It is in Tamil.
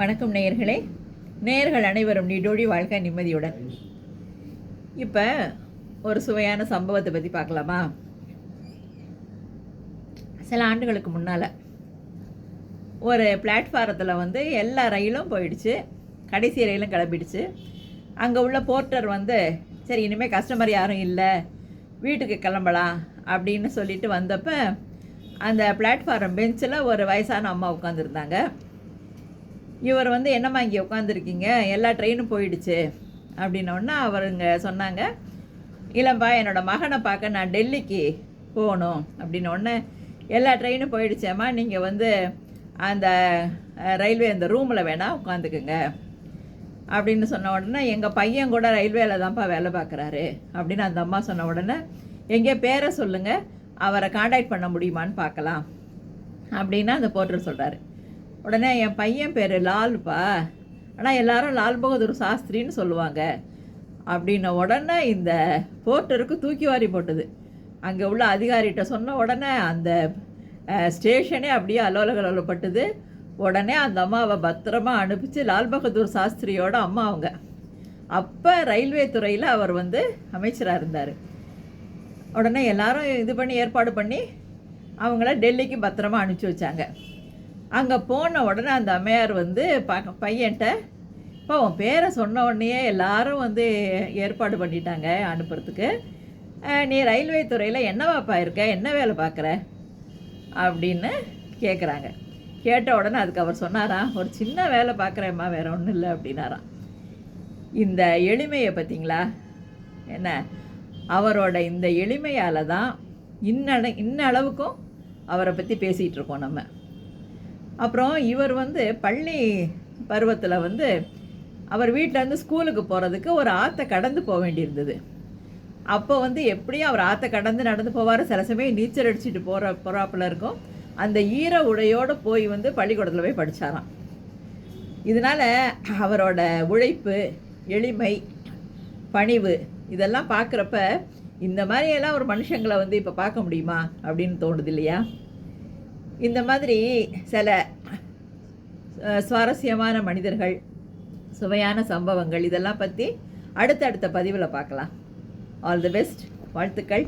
வணக்கம் நேயர்களே. நேயர்கள் அனைவரும் நீடோடி வாழ்க்கை நிம்மதியுடன். இப்போ ஒரு சுவையான சம்பவத்தை பற்றி பார்க்கலாமா? சில ஆண்டுகளுக்கு முன்னால் ஒரு பிளாட்ஃபாரத்தில் வந்து எல்லா ரயிலும் போயிடுச்சு. கடைசி ரயிலும் கிளம்பிடுச்சு. அங்கே உள்ள போர்ட்டர் வந்து சரி இனிமேல் கஸ்டமர் யாரும் இல்லை. வீட்டுக்கு கிளம்பலாம் அப்படின்னு சொல்லிட்டு வந்தப்போ அந்த பிளாட்ஃபாரம் பெஞ்சில் ஒரு வயசான அம்மா உட்காந்துருந்தாங்க இவர் வந்து என்னம்மா இங்கே உட்காந்துருக்கீங்க எல்லா ட்ரெயினும் போயிடுச்சு. அப்படின்னோடனே அவருங்க சொன்னாங்க இல்லைப்பா என்னோடய மகனை பார்க்க நான் டெல்லிக்கு போகணும். அப்படின்னோடனே எல்லா ட்ரெயினும் போயிடுச்சேம்மா நீங்கள் வந்து அந்த ரயில்வே அந்த ரூமில் வேணால் உட்காந்துக்குங்க அப்படின்னு சொன்ன உடனே எங்கள் பையன் கூட ரயில்வேல தான்ப்பா வேலை பார்க்குறாரு. அப்படின்னு அந்த அம்மா சொன்ன உடனே எங்கே பேரை சொல்லுங்கள் அவரை காண்டாக்ட் பண்ண முடியுமான்னு பார்க்கலாம். அப்படின்னு அந்த போர்ட்டர் சொல்கிறாரு உடனே என் பையன் பேர் லால்பா. ஆனால் எல்லாரும் லால் பகதூர் சாஸ்திரின்னு சொல்லுவாங்க. அப்படின்ன உடனே இந்த போர்ட்டருக்கு தூக்கி வாரி போட்டது. அங்கே உள்ள அதிகாரிகிட்ட சொன்ன உடனே அந்த ஸ்டேஷனே அப்படியே அலோலகலப்பட்டது உடனே அந்த அம்மாவை பத்திரமா அனுப்பிச்சு லால் பகதூர் சாஸ்திரியோட அம்மா அவங்க. அப்போ ரயில்வே துறையில் அவர் வந்து அமைச்சராக இருந்தார். உடனே எல்லாரும் இது பண்ணி ஏற்பாடு பண்ணி அவங்கள டெல்லிக்கு பத்திரமா அனுப்பிச்சி வச்சாங்க. அங்கே போன உடனே அந்த அம்மையார் வந்து பார்க்க பையன்ட்ட இப்போ உன் பேரை சொன்ன உடனேயே எல்லாரும் வந்து ஏற்பாடு பண்ணிட்டாங்க அனுப்புறதுக்கு. நீ ரயில்வே துறையில் என்னவாப்பா இருக்க? என்ன வேலை பார்க்குற அப்படின்னு கேட்குறாங்க கேட்ட உடனே அதுக்கு அவர் சொன்னாராம் ஒரு சின்ன வேலை பார்க்குறேம்மா வேற ஒன்றும் இல்லை அப்படின்னாராம். இந்த எளிமையை பார்த்தீங்களா என்ன? அவரோட இந்த எளிமையால் தான் இன்ன இன்ன அளவுக்கும் அவரை பற்றி பேசிகிட்டு இருக்கோம் நம்ம. அப்புறம் இவர் வந்து பள்ளி பருவத்தில் வந்து அவர் வீட்டிலேருந்து ஸ்கூலுக்கு போகிறதுக்கு ஒரு ஆற்றை கடந்து போக வேண்டியிருந்தது. அப்போ வந்து எப்படியும் அவர் ஆற்றை கடந்து நடந்து போவார். சில சமயம் நீச்சல் அடிச்சுட்டு போகிற போகிறாப்புல இருக்கும். அந்த ஈர உடையோடு போய் வந்து பள்ளிக்கூடத்தில் போய் படித்தாராம் இதனால் அவரோட உழைப்பு எளிமை பணிவு இதெல்லாம் பார்க்குறப்ப இந்த மாதிரியெல்லாம் ஒரு மனுஷங்களை வந்து இப்போ பார்க்க முடியுமா அப்படின்னு தோணுது இல்லையா? இந்த மாதிரி சில சுவாரஸ்யமான மனிதர்கள் சுவையான சம்பவங்கள் இதெல்லாம் பற்றி அடுத்தடுத்த பதிவில் பார்க்கலாம். ஆல் தி பெஸ்ட் வாழ்த்துக்கள்.